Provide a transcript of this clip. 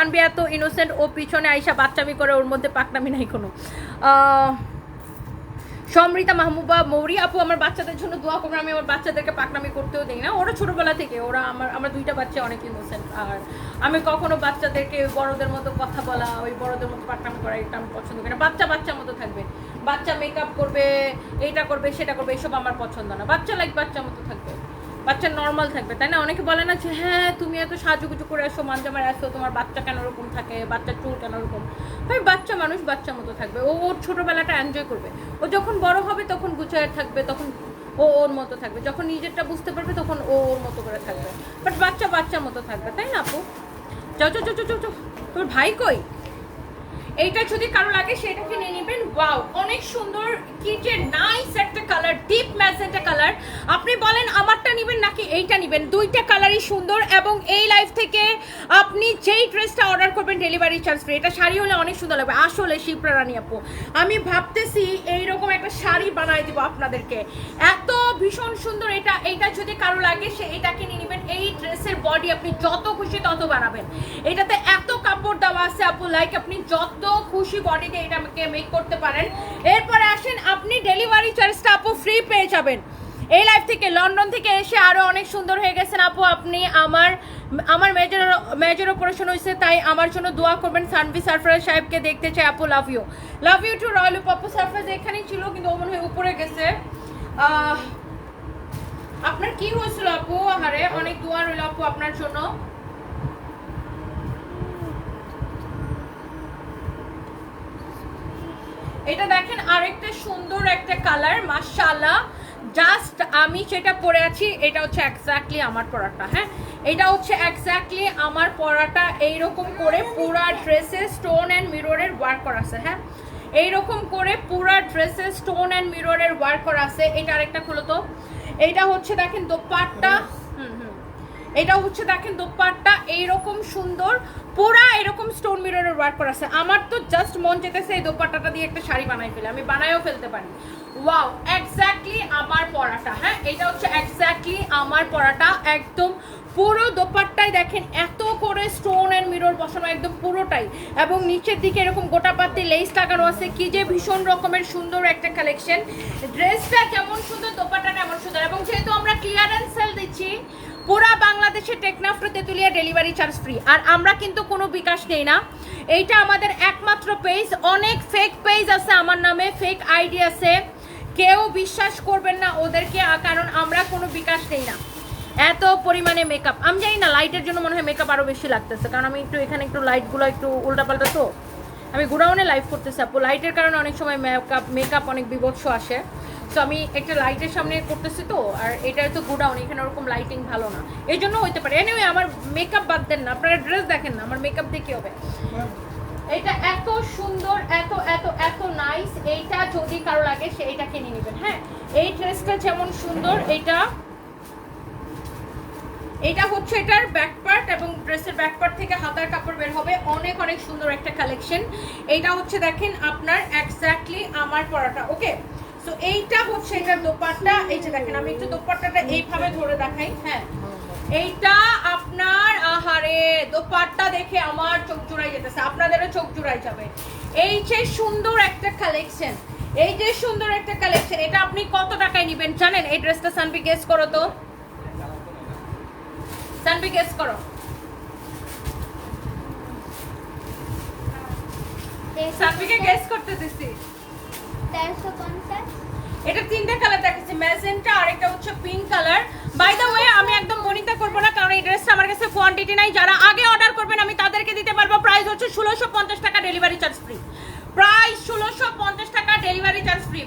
সানবি এত ইনোসেন্ট ও পিছনে আইসা বাচ্চামি করে, ওর মধ্যে পাকনামি নাই কোনো। সমৃতা মাহমুবা, মৌরি আপু, আমার বাচ্চাদের জন্য দোয়া করবেন আমি আমার বাচ্চাদেরকে পাকনামি করতেও দিই না। ওরা ছোটবেলা থেকে, ওরা আমার আমার দুইটা বাচ্চা অনেক ইনোসেন্ট আর আমি কখনো বাচ্চাদেরকে বড়দের মতো কথা বলা, ওই বড়দের মতো পাকনামি করা, এটা আমি পছন্দ করি না। বাচ্চা বাচ্চার মতো থাকবে। বাচ্চা মেকআপ করবে, এইটা করবে, সেটা করবে, এসব আমার পছন্দ না। বাচ্চা লাইক বাচ্চার মতো বাচ্চা নর্মাল থাকবে, তাই না? অনেকে বলে না যে হ্যাঁ তুমি এত সাজুগুজু করে আসো মানজামার আসো তোমার বাচ্চা কেন ওরকম থাকে? বাচ্চার চুল কেন ওরকম? ভাই, বাচ্চা মানুষ বাচ্চার মতো থাকবে। ও, ওর ছোটবেলাটা এনজয় করবে। ও যখন বড় হবে, তখন গুছায় থাকবে, তখন ও ওর মতো থাকবে। যখন নিজেরটা বুঝতে পারবে, তখন ও ওর মতো করে থাকবে। বাট বাচ্চা বাচ্চার মতো থাকবে, তাই না আপু? যাও যাও যাও যাও তোর ভাই কই? এইটা যদি কারও লাগে, সেটাকে নিয়ে নেবেন। ওয়াও অনেক সুন্দর কি যে নাইস একটা কালার ডিপ ম্যাজেন্টা কালার আপনি বলেন আমারটা নেবেন নাকি এইটা নেবেন দুইটা কালারই সুন্দর এবং এই লাইফ থেকে আপনি যেই ড্রেসটা অর্ডার করবেন ডেলিভারি চার্জ ফ্রি এটা শাড়ি হলে অনেক সুন্দর লাগবে। আসলে শিপ্রা রানী আপু, আমি ভাবতেছি এইরকম একটা শাড়ি বানাই দিব আপনাদেরকে। এত ভীষণ সুন্দর এটা, এইটা যদি কারও লাগে, সে এটাকে নিয়ে নেবেন। এই ড্রেসের বডি আপনি যত খুশি তত বানাবেন এটাতে এত কাপড় দেওয়া আছে আপু লাইক আপনি যত খুশি বডিতে এটা আমাকে মেক করতে পারেন। এরপরে আসেন, আপনি ডেলিভারি চার্জটা আপু ফ্রি পেয়ে যাবেন। এই লাইফ থেকে লন্ডন থেকে এসে আরও অনেক সুন্দর হয়ে গেছেন। আপু, আপনি আমার আমার মেজর মেজর অপারেশন হয়েছে, তাই আমার জন্য দোয়া করবেন। সানভি সারফরাজ সাহেবকে দেখতে চাই। আপু love you love you too royal আপু সারফরাজ এখানেই ছিল, কিন্তু ও মনে হয় উপরে গেছে। আপনার কি হয়েছিল আপু? আহারে, অনেক দোয়া রইল আপু আপনার জন্য। এটা দেখেন আরেকটা সুন্দর একটা কালার মাশাআল্লাহ। জাস্ট আমি যেটা পরে আছি, এটা হচ্ছে এক্স্যাক্টলি আমার পরাটা হ্যাঁ? এটা হচ্ছে এক্স্যাক্টলি আমার পরাটা এইরকম করে পুরা ড্রেসে স্টোন অ্যান্ড মিররের ওয়ার্ক করা আছে হ্যাঁ? এইরকম করে পুরা ড্রেসে স্টোন অ্যান্ড মিররের ওয়ার্ক করা আছে। এটা আরেকটা খুলো তো। এইটা হচ্ছে দেখেন দোপাট্টা। এটা হচ্ছে দেখেন দোপাট্টা, এইরকম সুন্দর। পুরা এরকম স্টোন মিররের ওয়ার্ক করা আছে। আমার তো জাস্ট মন চেতেছে এই দোপাট্টাটা দিয়ে একটা শাড়ি বানাই ফেলে। আমি বানাইও ফেলতে পারি। ওয়াও এক্স্যাক্টলি আমার পরাটা হ্যাঁ? এটা হচ্ছে এক্স্যাক্টলি আমার পরাটা। একদম পুরো দোপাট্টায় দেখেন, এত করে স্টোন এন্ড মিরর বসানো, একদম পুরোটাই। এবং নিচের দিকে এরকম গোটা পাতি লেস লাগানো আছে। কি যে ভীষণ রকমের সুন্দর একটা কালেকশন ড্রেসটা যেমন সুন্দর, দোপাট্টাটা এমন সুন্দর। এবং যেহেতু আমরা ক্লিয়ারেন্স সেল দিচ্ছি পুরা বাংলাদেশে টেকনাফ্র, তেতুলিয়া ডেলিভারি চার্জ ফ্রি আর আমরা কিন্তু কোনো বিকাশ নেই না। এইটা আমাদের একমাত্র পেজ অনেক ফেক পেজ আছে আমার নামে। ফেক আইডি আছে। কেউ বিশ্বাস করবেন না ওদেরকে কারণ আমরা কোনো বিকাশ নেই না। এত পরিমাণে মেকআপ আমি জানি না লাইটের জন্য মনে হয় মেকআপ আরও বেশি লাগতেছে, কারণ আমি একটু এখানে একটু লাইটগুলো একটু উল্টাপাল্টা তো। আমি গুডাউনে লাইভ করতেছি আপু। লাইটের কারণে অনেক সময় মেকআপ মেকআপ অনেক বিভৎস আসে। তো আমি একটা লাইটের সামনে করতেছি তো, আর এটা তো গুডাউন, এখানে ওরকম লাইটিং ভালো না। এই জন্য হইতে পারে। এনিওয়ে আমার মেকআপ বাদ দেন না, আপনারা ড্রেস দেখেন না, আমার মেকআপ দিয়ে কি হবে? এটা এত সুন্দর, এত এত এত নাইস এইটা যদি কারও লাগে, সে এটা কিনে নেবেন হ্যাঁ? এই ড্রেসটা যেমন সুন্দর, এটা এটা হচ্ছে এটার ব্যাক পার্ট এবং ড্রেসের ব্যাক পার্ট থেকে হাতার কাপড় বের হবে। অনেক অনেক সুন্দর একটা কালেকশন এইটা হচ্ছে দেখেন আপনার এক্স্যাক্টলি আমার পরাটা ওকে সো এইটা হচ্ছে এটার দোপাট্টা। এই যে দেখেন, আমি একটু দোপাট্টাটা এইভাবে ধরে দেখাই হ্যাঁ। এইটা আপনার, আহারে, দোপাট্টা দেখে আমার চোখ জুড়াই যেতেছে, আপনাদেরও চোখ জুড়াই যাবে। এই যে সুন্দর একটা কালেকশন এই যে সুন্দর একটা কালেকশন এটা আপনি কত টাকায় নেবেন জানেন? এই ড্রেসটা সানবি গেস করো তো। সানবি গেস করো। সানবিকে গেস করতে দিছি। এটা কালার দেখাচ্ছি ম্যাজেন্টা আর হচ্ছে pink colour by the way আমি একদম মনিতা করব না, কারণ এই ড্রেসটা আমার কাছে কোয়ান্টিটি নাই। যারা আগে অর্ডার করবেন, আমি তাদেরকে দিতে পারব। প্রাইস হচ্ছে ষোলোশো টাকা ডেলিভারি চার্জ ফ্রি প্রাইস ষোলোশো টাকা ডেলিভারি চার্জ ফ্রি